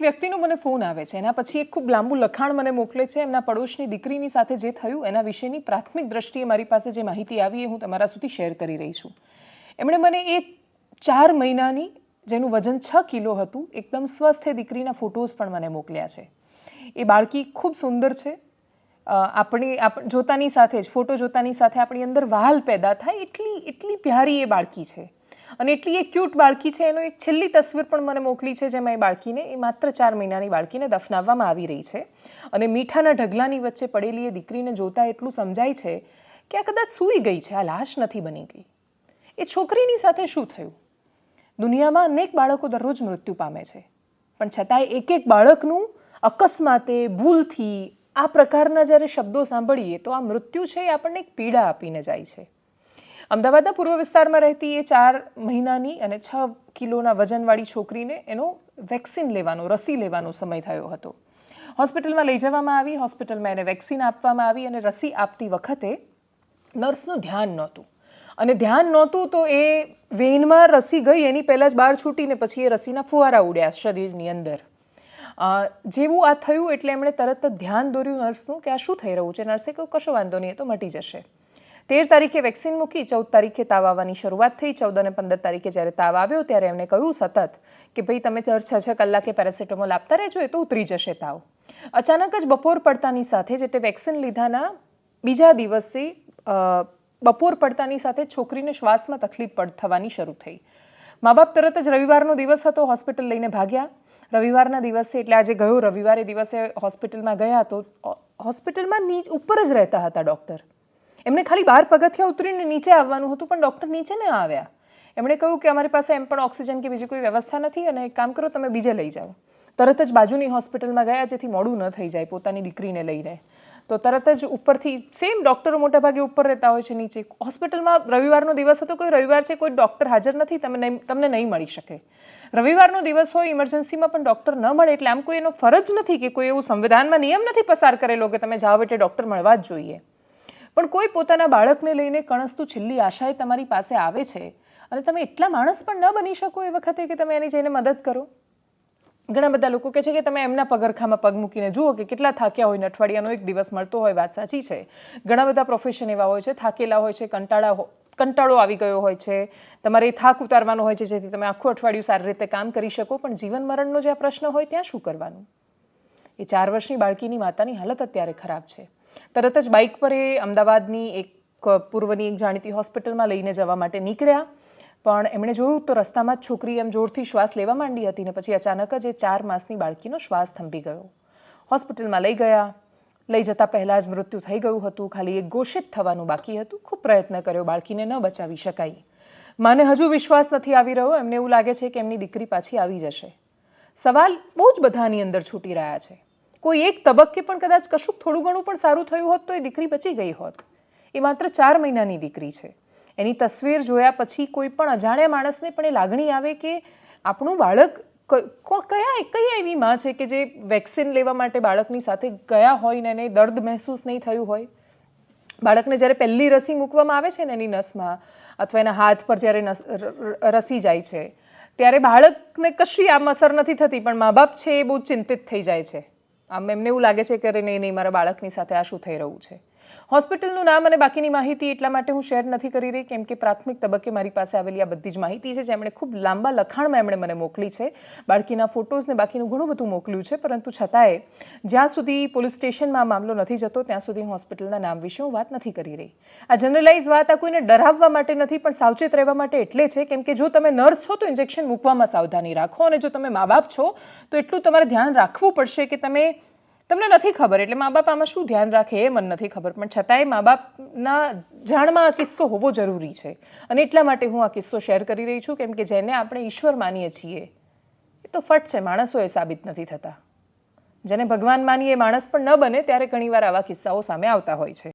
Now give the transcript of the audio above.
વ્યક્તિનો મને ફોન આવે છે. એના પછી એક ખૂબ લાંબુ લખાણ મને મોકલે છે. એમના પડોશની દીકરીની સાથે જે થયું, એના વિશેની પ્રાથમિક દ્રષ્ટિએ મારી પાસે જે માહિતી આવી એ હું તમારા સુધી શેર કરી રહી છું. એમણે મને એક ચાર મહિનાની, જેનું વજન છ કિલો હતું, એકદમ સ્વસ્થ એ દીકરીના ફોટોઝ પણ મને મોકલ્યા છે. એ બાળકી ખૂબ સુંદર છે. આપણી, આપ, જોતાની સાથે જ, ફોટો જોતાની સાથે આપણી અંદર વાલ પેદા થાય, એટલી એટલી પ્યારી એ બાળકી છે. અને એટલી એ ક્યુટ બાળકી છે, એનો એક છેલ્લી તસવીર પણ મને મોકલી છે, જેમાં એ બાળકીને એ માત્ર ચાર મહિનાની બાળકીને દફનાવવામાં આવી રહી છે. અને મીઠાના ઢગલાની વચ્ચે પડેલી એ દીકરીને જોતાં એટલું સમજાય છે કે આ કદાચ સૂઈ ગઈ છે, આ લાશ નથી બની ગઈ. એ છોકરીની સાથે શું થયું? દુનિયામાં અનેક બાળકો દરરોજ મૃત્યુ પામે છે. પણ છતાંય એક એક બાળકનું અકસ્માતે, ભૂલથી, આ પ્રકારના જ્યારે શબ્દો સાંભળીએ, તો આ મૃત્યુ છે એ આપણને એક પીડા આપીને જાય છે. અમદાવાદના પૂર્વ વિસ્તારમાં રહેતી એ ચાર મહિનાની અને છ કિલોના વજનવાળી છોકરીને એનો વેક્સિન લેવાનો, રસી લેવાનો સમય થયો હતો. હોસ્પિટલમાં લઈ જવામાં આવી, હોસ્પિટલમાં એને વેક્સિન આપવામાં આવી અને રસી આપતી વખતે નર્સનું ધ્યાન નહોતું. અને ધ્યાન નહોતું તો એ વેઇનમાં રસી ગઈ, એની પહેલાં જ બહાર છૂટીને પછી એ રસીના ફુવારા ઉડ્યા શરીરની અંદર. જેવું આ થયું એટલે એમણે તરત જ ધ્યાન દોર્યું નર્સનું કે આ શું થઈ રહ્યું છે? નર્સે કહ્યું, કશો વાંધો નહીં, એ તો મટી જશે. તેર તારીખે વેક્સિન મૂકી, ચૌદ તારીખે તાવ આવવાની શરૂઆત થઈ, ચૌદ અને પંદર તારીખે જ્યારે તાવ આવ્યો ત્યારે એમણે કહ્યું સતત કે ભાઈ તમે દર છ છ કલાકે પેરાસિટામોલ આપતા રહેજો, એ તો ઉતરી જશે તાવ. અચાનક જ બપોર પડતાની સાથે જ એટલે વેક્સિન લીધાના બીજા દિવસે બપોર પડતાની સાથે છોકરીને શ્વાસમાં તકલીફ પડ, થવાની શરૂ થઈ. મા બાપ તરત જ રવિવારનો દિવસ હતો, હોસ્પિટલ લઈને ભાગ્યા. રવિવારના દિવસે, એટલે આજે ગયો રવિવારે દિવસે હોસ્પિટલમાં ગયા તો હોસ્પિટલમાં નીચ ઉપર જ રહેતા હતા ડૉક્ટર. એમને ખાલી બાર પગથિયા ઉતરીને નીચે આવવાનું હતું, પણ ડૉક્ટર નીચે ન આવ્યા. એમણે કહ્યું કે અમારી પાસે એમ પણ ઓક્સિજન કે બીજી કોઈ વ્યવસ્થા નથી અને એક કામ કરો, તમે બીજે લઈ જાઓ. તરત જ બાજુની હોસ્પિટલમાં ગયા જેથી મોડું ન થઈ જાય પોતાની દીકરીને લઈને. તો તરત જ ઉપરથી સેમ ડૉક્ટરો મોટાભાગે ઉપર રહેતા હોય છે, નીચે. હોસ્પિટલમાં રવિવારનો દિવસ હતો, કોઈ રવિવાર છે કોઈ ડૉક્ટર હાજર નથી, તમે તમને નહીં મળી શકે. રવિવારનો દિવસ હોય, ઇમરજન્સીમાં પણ ડૉક્ટર ન મળે એટલે આમ કોઈ એનો ફરજ નથી કે કોઈ એવું સંવિધાનમાં નિયમ નથી પસાર કરેલો કે તમે જાઓ એટલે ડૉક્ટર મળવા જ જોઈએ. પણ કોઈ પોતાના બાળકને લઈને કણસતું છેલ્લી આશાએ તમારી પાસે આવે છે? અને તમે એટલા માણસ પણ ન બની શકો એ વખતે કે તમે એની જઈને મદદ કરો? ઘણા બધા લોકો કહે છે કે તમે એમના પગરખામાં પગ મૂકીને જુઓ કે કેટલા થાક્યા હોય અઠવાડિયાનો એક દિવસ મળતો હોય વાત સાચી છે. ઘણા બધા પ્રોફેશન એવા હોય છે, થાકેલા હોય છે, કંટાળા કંટાળો આવી ગયો હોય છે. તમારે થાક ઉતારવાનો હોય છે જેથી તમે આખું અઠવાડિયું સારી રીતે કામ કરી શકો, પણ જીવન મરણનો જે આ પ્રશ્ન હોય ત્યાં શું કરવાનું? એ ચાર વર્ષની બાળકીની માતાની હાલત અત્યારે ખરાબ છે. તરત જ બાઇક પર એ અમદાવાદની એક પૂર્વની એક જાણીતી હોસ્પિટલમાં લઈને જવા માટે નીકળ્યા. પણ એમણે જોયું તો રસ્તામાં જ છોકરી એમ જોરથી શ્વાસ લેવા માંડી હતી ને પછી અચાનક જ એ ચાર માસની બાળકીનો શ્વાસ થંભી ગયો. હોસ્પિટલમાં લઈ ગયા. લઈ જતા પહેલાં જ મૃત્યુ થઈ ગયું હતું. ખાલી એક ઘોષિત થવાનું બાકી હતું. ખૂબ પ્રયત્ન કર્યો બાળકીને ન બચાવી શકાય. માને હજુ વિશ્વાસ નથી આવી રહ્યો. એમને એવું લાગે છે કે એમની દીકરી પાછી આવી જશે. સવાલ બહુ જ બધાની અંદર છૂટી રહ્યા છે. કોઈ એક તબક્કે પણ કદાચ કશુંક થોડું ઘણું પણ સારું થયું હોત તો એ દીકરી બચી ગઈ હોત. એ માત્ર ચાર મહિનાની દીકરી છે. એની તસવીર જોયા પછી કોઈ પણ અજાણ્યા માણસને પણ એ લાગણી આવે કે આપણું બાળક કયા, કઈ એવી માં છે કે જે વેક્સિન લેવા માટે બાળકની સાથે ગયા હોય ને એને દર્દ મહેસૂસ નહીં થયું હોય? બાળકને જ્યારે પહેલી રસી મૂકવામાં આવે છે ને એની નસમાં, અથવા એના હાથ પર જ્યારે રસી જાય છે, ત્યારે બાળકને કશી આમ અસર નથી થતી, પણ મા બાપ છે એ બહુ ચિંતિત થઈ જાય છે. આમ એમને એવું લાગે છે કે અરે નહીં નહીં, મારા બાળકની સાથે આ શું થઈ રહ્યું છે? હોસ્પિટલનું નામ અને બાકીની માહિતી એટલા માટે હું શેર નથી કરી રહી, કેમ કે પ્રાથમિક તબક્કે મારી પાસે આવેલી આ બધી જ માહિતી છે જેમણે ખૂબ લાંબા લખાણમાં એમણે મને મોકલી છે. બાળકીના ફોટોઝ ને બાકીનું ઘણું બધું મોકલ્યું છે, પરંતુ છતાંય જ્યાં સુધી પોલીસ સ્ટેશનમાં મામલો નથી જતો, ત્યાં સુધી હું હોસ્પિટલના નામ વિશે હું વાત નથી કરી રહી. આ જનરલાઇઝ વાત આ કોઈને ડરાવવા માટે નથી, પણ સાવચેત રહેવા માટે એટલે છે, કેમ કે જો તમે નર્સ છો, તો ઇન્જેક્શન મૂકવામાં સાવધાની રાખો અને જો તમે મા બાપ છો, તો એટલું તમારે ધ્યાન રાખવું પડશે કે તમે તમને નથી ખબર એટલે મા બાપ આમાં શું ધ્યાન રાખે એ મને નથી ખબર. પણ છતાંય મા બાપના જાણમાં આ કિસ્સો હોવો જરૂરી છે. અને એટલા માટે હું આ કિસ્સો શેર કરી રહી છું, કેમ કે જેને આપણે ઈશ્વર માનીએ છીએ, એ તો ફટ છે, માણસો એ સાબિત નથી થતા. જેને ભગવાન માનીએ માણસ પણ ન બને, ત્યારે ઘણીવાર આવા કિસ્સાઓ સામે આવતા હોય છે.